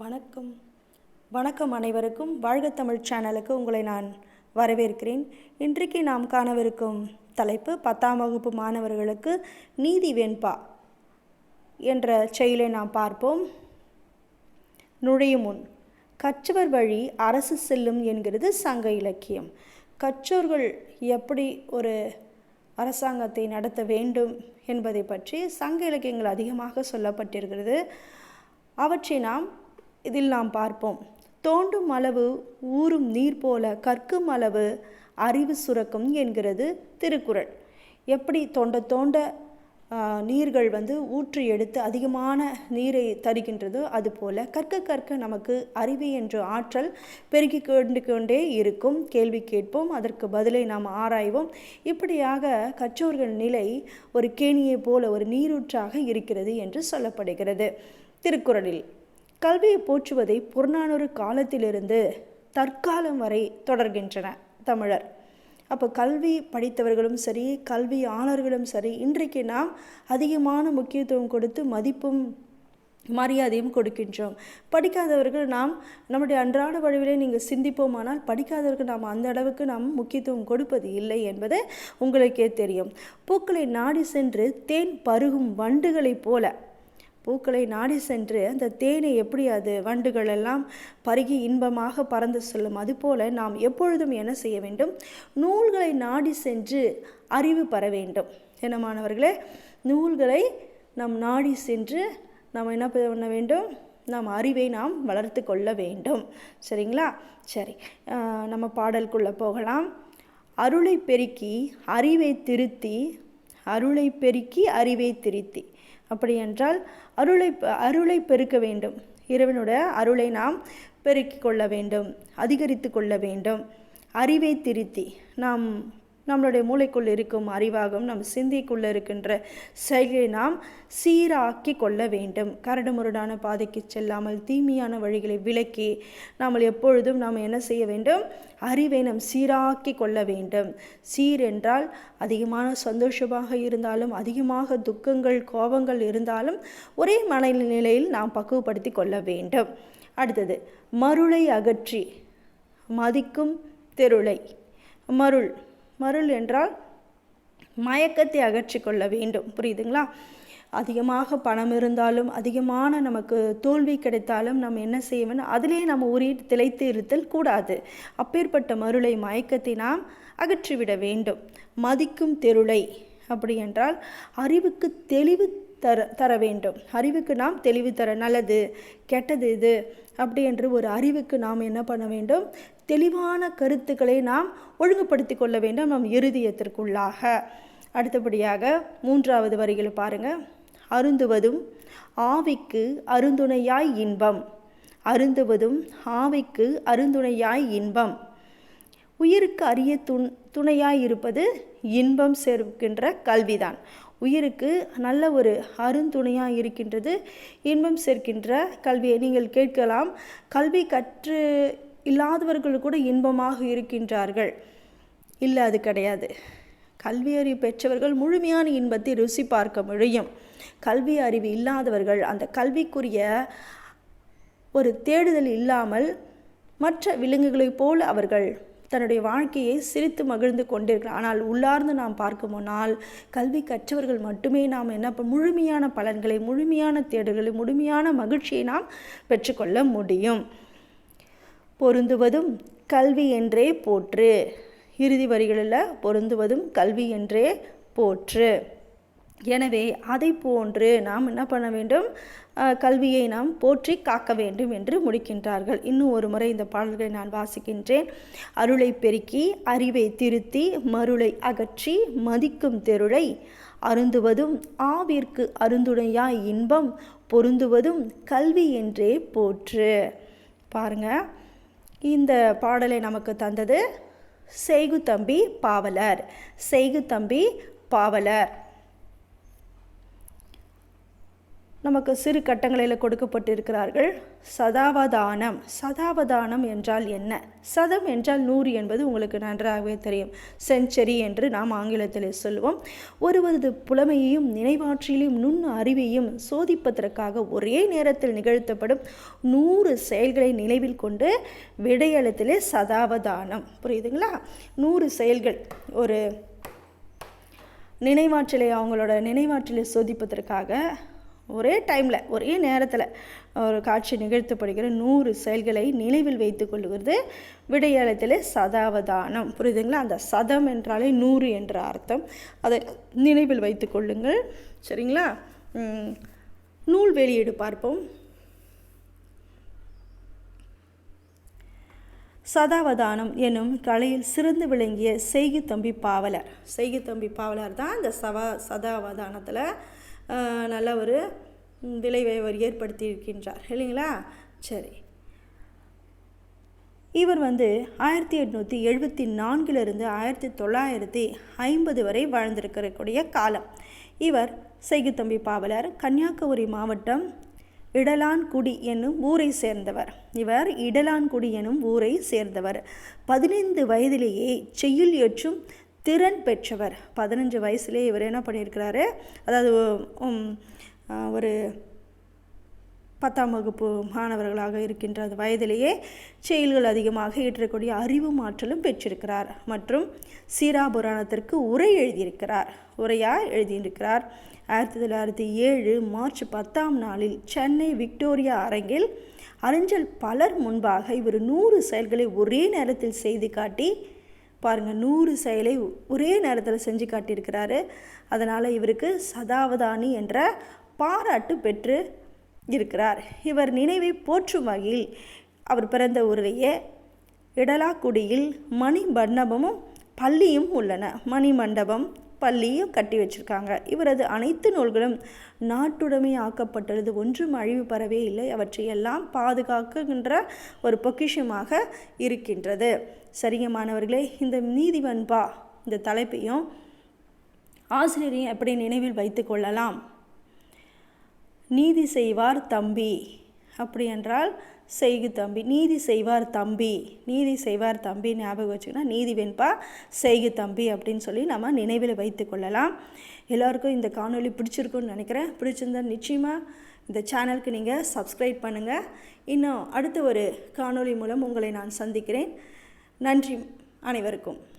வணக்கம். வணக்கம் அனைவருக்கும். வாழ்க தமிழ் சேனலுக்கு உங்களை நான் வரவேற்கிறேன். இன்றைக்கு நாம் காணவிருக்கும் தலைப்பு பத்தாம் வகுப்பு மாணவர்களுக்கு நீதி வெண்பா என்ற செயலை நாம் பார்ப்போம். நுழையும் முன் கற்றவர் வழி அரசு செல்லும் என்கிறது சங்க இலக்கியம். கற்றோர்கள் எப்படி ஒரு அரசாங்கத்தை நடத்த வேண்டும் என்பதை பற்றி சங்க இலக்கியங்கள் அதிகமாக சொல்லப்பட்டிருக்கிறது. அவற்றை நாம் இதில் நாம் பார்ப்போம். தோண்டும் அளவு ஊறும் நீர் போல கற்கும் அளவு அறிவு சுரக்கும் என்கிறது திருக்குறள். எப்படி தோண்ட தோண்ட நீர்கள் வந்து ஊற்றி எடுத்து அதிகமான நீரை தருகின்றதோ அதுபோல கற்க கற்க நமக்கு அறிவு என்ற ஆற்றல் பெருகி கொண்டு கொண்டே இருக்கும். கேள்வி கேட்போம் அதற்கு பதிலை நாம் ஆராய்வோம். இப்படியாக கற்றோர்கள் நிலை ஒரு கேணியைப் போல ஒரு நீரூற்றாக இருக்கிறது என்று சொல்லப்படுகிறது திருக்குறளில். கல்வியை போற்றுவதை புறநானூறு காலத்திலிருந்து தற்காலம் வரை தொடர்கின்றன தமிழர். அப்போ கல்வி படித்தவர்களும் சரி கல்வியாளர்களும் சரி இன்றைக்கு நாம் அதிகமான முக்கியத்துவம் கொடுத்து மதிப்பும் மரியாதையும் கொடுக்கின்றோம். படிக்காதவர்கள் நாம் நம்முடைய அன்றாட வழிவிலே நீங்கள் சிந்திப்போமானால் படிக்காதவர்கள் நாம் அந்த அளவுக்கு நாம் முக்கியத்துவம் கொடுப்பது இல்லை என்பது உங்களுக்கே தெரியும். பூக்களை நாடி சென்று தேன் பருகும் வண்டுகளைப் போல பூக்களை நாடி சென்று அந்த தேனை எப்படி அது வண்டுகள் எல்லாம் பருகி இன்பமாக பறந்து செல்லும்? அதுபோல நாம் எப்பொழுதும் என்ன செய்ய வேண்டும்? நூல்களை நாடி சென்று அறிவு பெற வேண்டும். என்ன மாணவர்களே நூல்களை நாம் நாடி சென்று நாம் என்ன பண்ண வேண்டும்? நாம் அறிவை நாம் வளர்த்து கொள்ள வேண்டும். சரிங்களா? சரி. நம்ம பாடலுக்குள்ளே போகலாம். அருளை பெருக்கி அறிவை திருத்தி அருளை பெருக்கி அறிவை திருத்தி. அப்படியென்றால் அருளை அருளை பெருக்க வேண்டும். இறைவனுடைய அருளை நாம் பெருக்கிக் கொள்ள வேண்டும் அதிகரித்து கொள்ள வேண்டும். அறிவை திருத்தி நாம் நம்மளுடைய மூளைக்குள் இருக்கும் அறிவாகும் நம் சிந்திக்குள்ளே இருக்கின்ற செயலை நாம் சீராக்கி கொள்ள வேண்டும். கரடுமுரடான பாதைக்கு செல்லாமல் தீமையான வழிகளை விலக்கி நாம் எப்பொழுதும் நாம் என்ன செய்ய வேண்டும்? அறிவை நாம் சீராக்கி கொள்ள வேண்டும். சீர் என்றால் அதிகமான சந்தோஷமாக இருந்தாலும் அதிகமாக துக்கங்கள் கோபங்கள் இருந்தாலும் ஒரே மனநிலையில் நாம் பக்குவப்படுத்தி கொள்ள வேண்டும். அடுத்தது மருளை அகற்றி மதிக்கும் தெருளை. மருள் மருள் என்றால் மயக்கத்தை அகற்றி கொள்ள வேண்டும். புரியுதுங்களா? அதிகமாக பணம் இருந்தாலும் அதிகமான நமக்கு தோல்வி கிடைத்தாலும் நம்ம என்ன செய்ய வேண்டும்? அதிலே நம்ம உரி திளைத்து இருத்தல் கூடாது. அப்பேற்பட்ட மருளை மயக்கத்தை நாம் அகற்றிவிட வேண்டும். மதிக்கும் தெருளை அப்படி என்றால் அறிவுக்கு தெளிவு தர தர வேண்டும். அறிவுக்கு நாம் தெளிவு தர நல்லது கெட்டது இது அப்படி என்று ஒரு அறிவுக்கு நாம் என்ன பண்ண வேண்டும்? தெளிவான கருத்துக்களை நாம் ஒழுங்குபடுத்தி கொள்ள வேண்டும் நம் இருதயத்திற்குள்ளாக. அடுத்தபடியாக மூன்றாவது வரிகளை பாருங்கள் அருந்துவதும் ஆவிக்கு அருந்துணையாய் இன்பம். அருந்துவதும் ஆவிக்கு அருந்துணையாய் இன்பம். உயிருக்கு அரிய துண் துணையாயிருப்பது இன்பம் சேர்க்கின்ற கல்விதான். உயிருக்கு நல்ல ஒரு அருந்துணையாக இருக்கின்றது இன்பம் சேர்க்கின்ற கல்வியை நீங்கள் கேட்கலாம். கல்வி கற்று இல்லாதவர்கள் கூட இன்பமாக இருக்கின்றார்கள். இல்லை அது கிடையாது. கல்வி அறிவு பெற்றவர்கள் முழுமையான இன்பத்தை ருசி பார்க்க முடியும். கல்வி அறிவு இல்லாதவர்கள் அந்த கல்விக்குரிய ஒரு தேடுதல் இல்லாமல் மற்ற விலங்குகளைப் போல் அவர்கள் தன்னுடைய வாழ்க்கையை சிரித்து மகிழ்ந்து கொண்டிருக்கிறார். ஆனால் உள்ளார்ந்து நாம் பார்க்குமானால் கல்வி கற்றவர்கள் மட்டுமே நாம் என்ன முழுமையான பலன்களை முழுமையான தேடல்களை முழுமையான மகிழ்ச்சியை நாம் பெற்றுக்கொள்ள முடியும். பொருந்துவதும் கல்வி என்றே போற்று. இறுதி வரிகளில் பொருந்துவதும் கல்வி என்றே போற்று. எனவே அதை போன்று நாம் என்ன பண்ண வேண்டும்? கல்வியை நாம் போற்றி காக்க வேண்டும் என்று முடிக்கின்றார்கள். இன்னும் ஒரு முறை இந்த பாடல்களை நான் வாசிக்கின்றேன். அருளை பெருக்கி அறிவை திருத்தி மருளை அகற்றி மதிக்கும் தெருளை அருந்துவதும் ஆவிற்கு அருந்துணையாய் இன்பம் பொருந்துவதும் கல்வி என்றே போற்று. பாருங்க இந்த பாடலை நமக்கு தந்தது செய்குத்தம்பி பாவலர். செய்குத்தம்பி பாவலர். நமக்கு சிறு கட்டங்களில் கொடுக்கப்பட்டிருக்கிறார்கள். சதாவதானம். சதாவதானம் என்றால் என்ன? சதம் என்றால் நூறு என்பது உங்களுக்கு நன்றாகவே தெரியும். செஞ்சுரி என்று நாம் ஆங்கிலத்தில் சொல்லுவோம் ஒருவரது புலமையையும் நினைவாற்றிலையும் நுண் அறிவையும் சோதிப்பதற்காக ஒரே நேரத்தில் நிகழ்த்தப்படும் நூறு செயல்களை நினைவில் கொண்டு விடையளத்திலே சதாவதானம். புரியுதுங்களா? நூறு செயல்கள். ஒரு நினைவாற்றலை அவங்களோட நினைவாற்றலை சோதிப்பதற்காக ஒரே டைமில் ஒரே நேரத்தில் ஒரு காட்சி நிகழ்த்தப்படுகிற நூறு செயல்களை நினைவில் வைத்து கொள்வது விடையாளத்தில் சதாவதானம். புரியுதுங்களா? அந்த சதம் என்றாலே நூறு என்ற அர்த்தம். அதை நினைவில் வைத்து கொள்ளுங்கள். சரிங்களா? நூல் வெளியீடு பார்ப்போம். சதாவதானம் எனும் கலையில் சிறந்து விளங்கிய செய்கி தம்பி பாவலர். செய்கி தம்பி பாவலர் தான் இந்த சவா சதாவதானத்தில் நல்ல ஒரு விளைவை அவர் ஏற்படுத்தி இருக்கின்றார் இல்லைங்களா? சரி. இவர் வந்து ஆயிரத்தி எட்நூற்றி எழுபத்தி நான்கிலிருந்து ஆயிரத்தி தொள்ளாயிரத்தி ஐம்பது வரை வாழ்ந்திருக்கக்கூடிய காலம். இவர் செய்குத்தம்பி பாவலர் கன்னியாகுமரி மாவட்டம் இடலான்குடி என்னும் ஊரை சேர்ந்தவர். இவர் இடலான்குடி எனும் ஊரை சேர்ந்தவர். பதினைந்து வயதிலேயே செய்யுள் ஏற்றும் திறன் பெற்றவர். பதினஞ்சு வயசுலேயே இவர் என்ன பண்ணியிருக்கிறாரு? அதாவது ஒரு பத்தாம் வகுப்பு மாணவர்களாக இருக்கின்ற அந்த வயதிலேயே செயல்கள் அதிகமாக ஏற்றக்கூடிய அறிவு மாற்றலும் பெற்றிருக்கிறார். மற்றும் சீராபுராணத்திற்கு உரை எழுதியிருக்கிறார். உரையாக எழுதியிருக்கிறார். ஆயிரத்தி தொள்ளாயிரத்தி ஏழு மார்ச் பத்தாம் நாளில் சென்னை விக்டோரியா அரங்கில் அறிஞர் பலர் முன்பாக இவர் நூறு செயல்களை ஒரே நேரத்தில் செய்து காட்டி பாருங்கள் நூறு செயலை ஒரே நேரத்தில் செஞ்சு காட்டியிருக்கிறாரு. அதனால் இவருக்கு சதாவதானி என்ற பாராட்டு பெற்று இருக்கிறார். இவர் நினைவை போற்றும் வகையில் அவர் பிறந்த ஊரிலேயே இடலாக்குடியில் மணி மண்டபமும் பள்ளியும் உள்ளன. மணி மண்டபம் பள்ளியும் கட்டி வச்சிருக்காங்க. இவரது அனைத்து நூல்களும் நாட்டுடைமை ஆக்கப்பட்டுள்ளது ஒன்றும் அழிவு பெறவே இல்லை. அவற்றையெல்லாம் பாதுகாக்குகின்ற ஒரு பொக்கிஷமாக இருக்கின்றது. சரிங்க மாணவர்களே இந்த நீதிவன்பா இந்த தலைப்பையும் ஆசிரியரையும் எப்படி நினைவில் வைத்து கொள்ளலாம்? நீதி செய்வார் தம்பி. அப்படி என்றால் செய்கு தம்பி. நீதி செய்வார் தம்பி. நீதி செய்வார் தம்பி ஞாபகம் வச்சுக்கோன்னா நீதி வெண்பா செய்கு தம்பி அப்படின்னு சொல்லி நம்ம நினைவில் வைத்து கொள்ளலாம். எல்லோருக்கும் இந்த காணொலி பிடிச்சிருக்குன்னு நினைக்கிறேன். பிடிச்சிருந்தா நிச்சயமாக இந்த சேனலுக்கு நீங்கள் சப்ஸ்கிரைப் பண்ணுங்கள் இன்னும் அடுத்த ஒரு காணொலி மூலம் உங்களை நான் சந்திக்கிறேன். நன்றி அனைவருக்கும்.